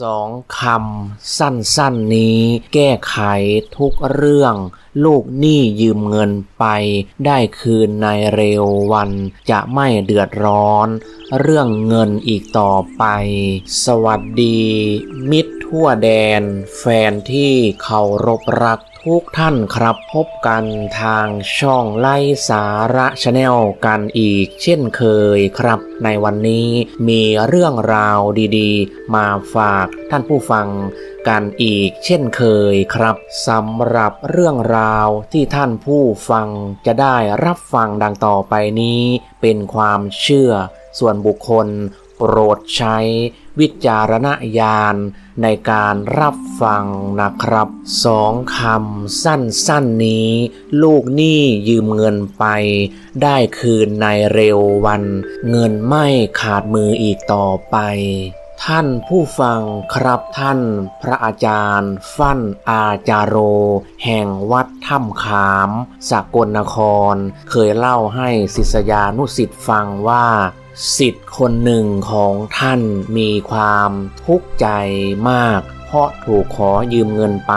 สองคำสั้นๆนี้ แก้ไขทุกเรื่อง ลูกหนี้ยืมเงินไป ได้คืนในเร็ววันจะไม่เดือดร้อน เรื่องเงินอีกต่อไป สวัสดี มิตรทั่วแดน แฟนที่เคารพรัก ทุกท่านครับพบกันทางช่องไล่สาระชาแนลกันอีกเช่นเคยครับ ในวันนี้มีเรื่องราวดีๆ มาฝากท่านผู้ฟังกันอีกเช่นเคยครับสำหรับเรื่องราวที่ท่านผู้ฟังจะได้รับฟังดังต่อไปนี้ เป็นความเชื่อส่วนบุคคล โปรดใช้วิจารณญาณในการรับฟังนะครับสองคำสั้นๆนี้ ลูกหนี้ยืมเงินไป ได้คืนในเร็ววัน เงินไม่ขาดมืออีกต่อไป ท่านผู้ฟังครับท่านพระอาจารย์ ฟั่นอาจารโร แห่งวัดถ้ำขาม สกลนคร เคยเล่าให้ศิษยานุสิ์ฟังว่า สิทธิ์คนหนึ่งของท่านมีความทุกข์ใจมาก เพราะถูกขอยืมเงินไป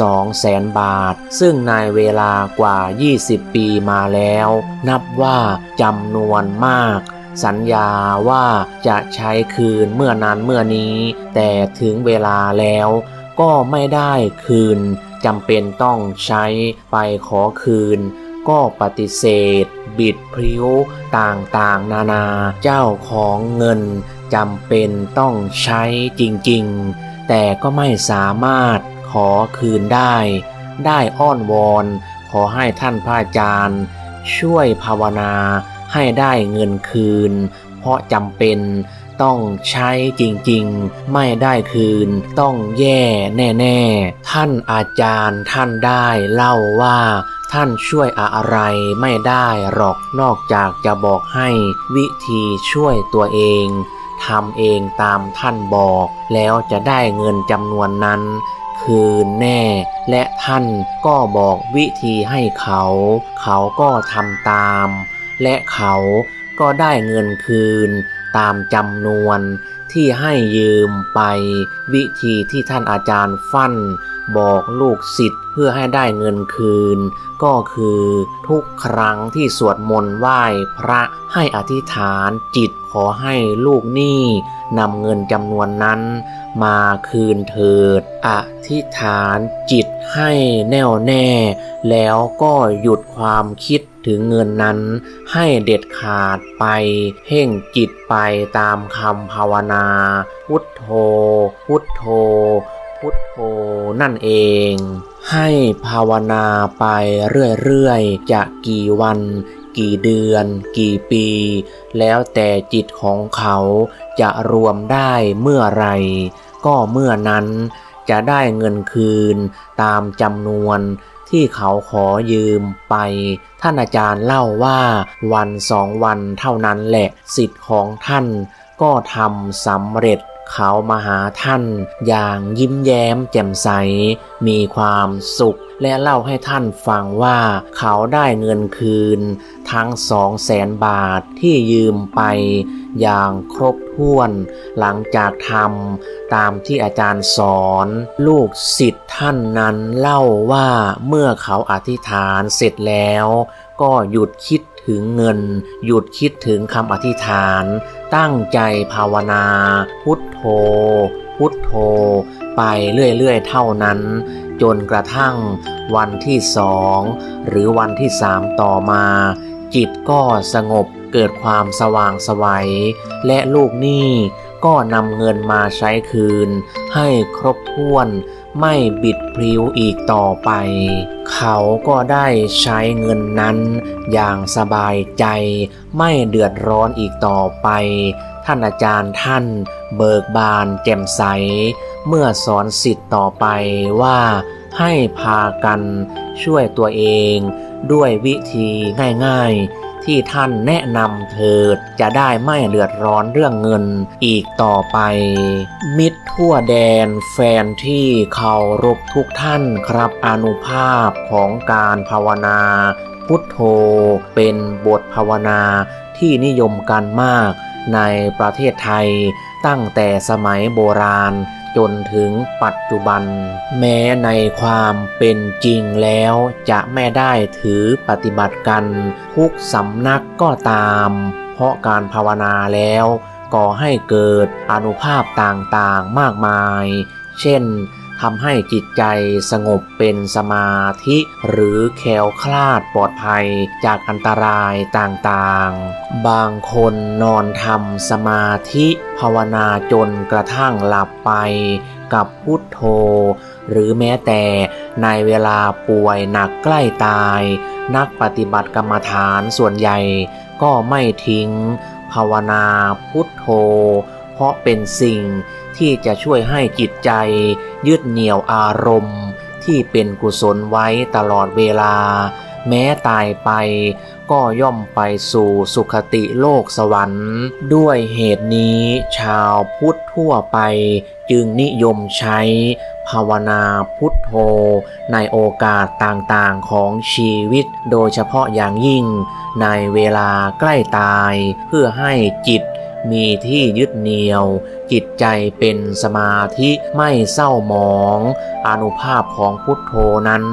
สองแสนบาท ซึ่งในเวลากว่า 20 ปีมาแล้ว นับว่าจำนวนมาก สัญญาว่าจะใช้คืนเมื่อนั้นเมื่อนี้ แต่ถึงเวลาแล้วก็ไม่ได้คืนจำเป็นต้องใช้ไปขอคืน ก็ปฏิเสธ บิดพริ้วต่างๆ นานาเจ้าของเงินจำเป็นต้องใช้จริงๆ แต่ก็ไม่สามารถขอคืนได้ ได้อ้อนวอนขอให้ท่านพระอาจารย์ ช่วยภาวนาให้ได้เงินคืน เพราะจำเป็นต้องใช้จริงๆ ไม่ได้คืน ต้องแย่แน่ ๆ ท่านอาจารย์ท่านได้เล่าว่า ท่านช่วยอะไรไม่ได้หรอกนอกจากจะบอกให้วิธีช่วยตัวเองทำเองตามท่านบอก แล้วจะได้เงินจำนวนนั้น คืนแน่ และท่านก็บอกวิธีให้เขา เขาก็ทำตาม และเขาก็ได้เงินคืน ตามจำนวนที่ให้ยืมไป วิธีที่ท่านอาจารย์ฟั่น บอกลูกศิษย์เพื่อให้ได้เงินคืน ก็คือทุกครั้งที่สวดมนต์ไหว้พระให้อธิษฐานจิตขอให้ลูกหนี้นำเงินจำนวนนั้นมาคืนเถิด อธิษฐานจิตให้แน่วแน่ แล้วก็หยุดความคิด ถึงเงินนั้นให้เด็ดขาดไปเพ่งจิตไปตามคำภาวนา พุทโธ พุทโธ พุทโธนั่นเองให้ภาวนาไปเรื่อยๆ จะกี่วัน กี่เดือน กี่ปี แล้วแต่จิตของเขาจะรวมได้เมื่อไร ก็เมื่อนั้นจะได้เงินคืนตามจำนวน ที่เขาขอยืมไป ท่านอาจารย์เล่าว่าวันสองวันเท่านั้นแหละสิทธิ์ของท่านก็ทำสำเร็จเขามาหาท่านอย่างยิ้มแย้มแจ่มใส มีความสุข และเล่าให้ท่านฟังว่าเขาได้เงินคืน ทั้งสองแสนบาทที่ยืมไปอย่างครบถ้วน หลังจากทำตามที่อาจารย์สอน ลูกศิษย์ท่านนั้นเล่าว่าเมื่อเขาอธิษฐานเสร็จแล้ว ก็หยุดคิดถึงเงิน หยุดคิดถึงคำอธิษฐาน ตั้งใจภาวนา พุทโธ พุทโธ ไปเรื่อยๆเท่านั้น จนกระทั่งวันที่สองหรือวันที่สามต่อมา จิตก็สงบเกิดความสว่างไสวัย และลูกหนี้ก็นำเงินมาใช้คืน ให้ครบถ้วนไม่บิดพริ้วอีกต่อไป เขาก็ได้ใช้เงินนั้นอย่างสบายใจ ไม่เดือดร้อนอีกต่อไป ท่านอาจารย์ท่านเบิกบานแจ่มใส เมื่อสอนสิทธิ์ต่อไปว่าให้พากันช่วยตัวเอง ด้วยวิธีง่ายๆ ที่ท่านแนะนำเถิดจะได้ไม่เดือดร้อนเรื่องเงินอีกต่อไป มิตรทั่วแดนแฟนที่เคารพทุกท่านครับอนุภาพของการภาวนา พุทโธเป็นบทภาวนาที่นิยมกันมากในประเทศไทยตั้งแต่สมัยโบราณ จนถึงปัจจุบัน แม้ในความเป็นจริงแล้วจะไม่ได้ถือปฏิบัติกันทุกสำนักก็ตาม เพราะการภาวนาแล้วก่อให้เกิดอนุภาพต่างๆมากมาย เช่น ทำให้จิตใจสงบเป็นสมาธิ หรือแคล้วคลาดปลอดภัยจากอันตรายต่างๆ บางคนนอนทำสมาธิภาวนาจนกระทั่งหลับไปกับพุทโธ หรือแม้แต่ในเวลาป่วยหนักใกล้ตาย นักปฏิบัติกรรมฐานส่วนใหญ่ก็ไม่ทิ้ง ภาวนาพุทโธ เพราะเป็นสิ่งที่จะช่วยให้จิตใจ ยึดเหนี่ยวอารมณ์ ที่เป็นกุศลไว้ตลอดเวลา แม้ตายไปก็ย่อมไปสู่สุขติโลกสวรรค์ ด้วยเหตุนี้ชาวพุทธทั่วไปจึงนิยมใช้ ภาวนาพุทโธ ในโอกาสต่างๆของชีวิต โดยเฉพาะอย่างยิ่ง ในเวลาใกล้ตาย เพื่อให้จิต มีที่ยึดเหนี่ยว จิตใจเป็นสมาธิไม่เศร้าหมอง อนุภาพของพุทโธนั้น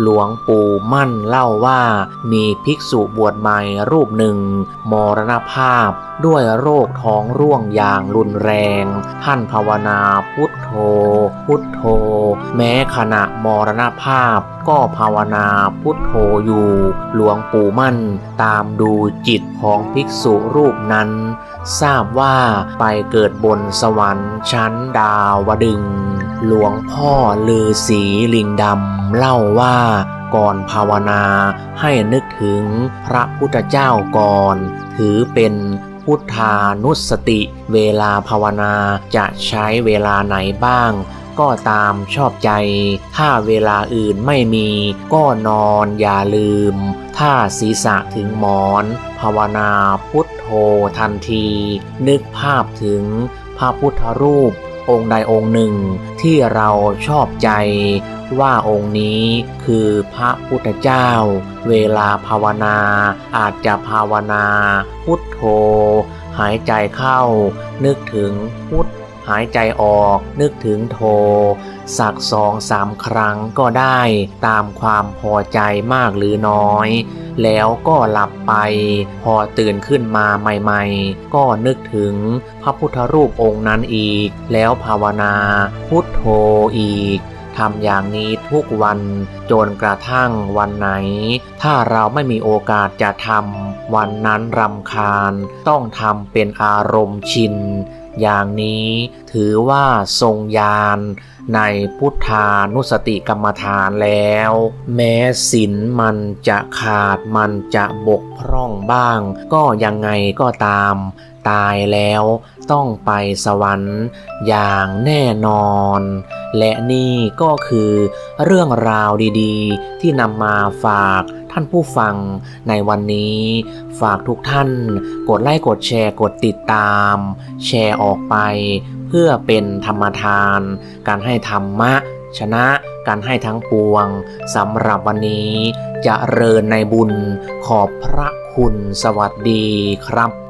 หลวงปู่มั่นเล่าว่ามีภิกษุบวชใหม่รูปหนึ่ง มรณภาพ ด้วยโรคท้องร่วงอย่างรุนแรง ท่านภาวนาพุทโธ พุทโธ แม้ขณะมรณภาพ ก็ภาวนาพุทโธอยู่ หลวงปู่มั่น ตามดูจิตของภิกษุรูปนั้น ทราบว่าไปเกิดบนสวรรค์ชั้นดาวดึง หลวงพ่อลือสีลิงดำเล่าว่าก่อนภาวนาให้นึกถึงพระพุทธเจ้าก่อน ถือเป็น พุทธานุสติ เวลาภาวนาจะใช้เวลาไหนบ้าง ก็ตามชอบใจ ถ้าเวลาอื่นไม่มีก็นอนอย่าลืม ถ้าศีรษะถึงหมอน ภาวนาพุทโธทันที นึกภาพถึงพระพุทธรูป องค์ใดองค์หนึ่งที่เราชอบใจ ว่าองค์นี้คือพระพุทธเจ้า เวลาภาวนาอาจจะภาวนา พุทโธ หายใจเข้า นึกถึงพุท หายใจออก นึกถึงโท สักสองสามครั้งก็ได้ตามความพอใจมากหรือน้อย แล้วก็หลับไป พอตื่นขึ้นมาใหม่ๆ ก็นึกถึงพระพุทธรูปองค์นั้นอีก แล้วภาวนาพุทโธอีกทำอย่างนี้ทุกวันจนกระทั่งวันไหน ถ้าเราไม่มีโอกาสจะทำวันนั้นรำคาญ ต้องทำเป็นอารมณ์ชิน อย่างนี้ถือว่าทรงยานในพุทธานุสติกรรมฐานแล้ว แม้ศีลมันจะขาดมันจะบกพร่องบ้าง ก็ยังไงก็ตาม ตายแล้วต้องไปสวรรค์อย่างแน่นอน และนี่ก็คือเรื่องราวดีๆ ที่นำมาฝากท่านผู้ฟังในวันนี้ ฝากทุกท่านกดไลค์กดแชร์กดติดตาม แชร์ออกไป เพื่อเป็นธรรมทาน การให้ธรรมะ ชนะการให้ทั้งปวงสำหรับวันนี้จะเริญในบุญขอบพระคุณสวัสดีครับ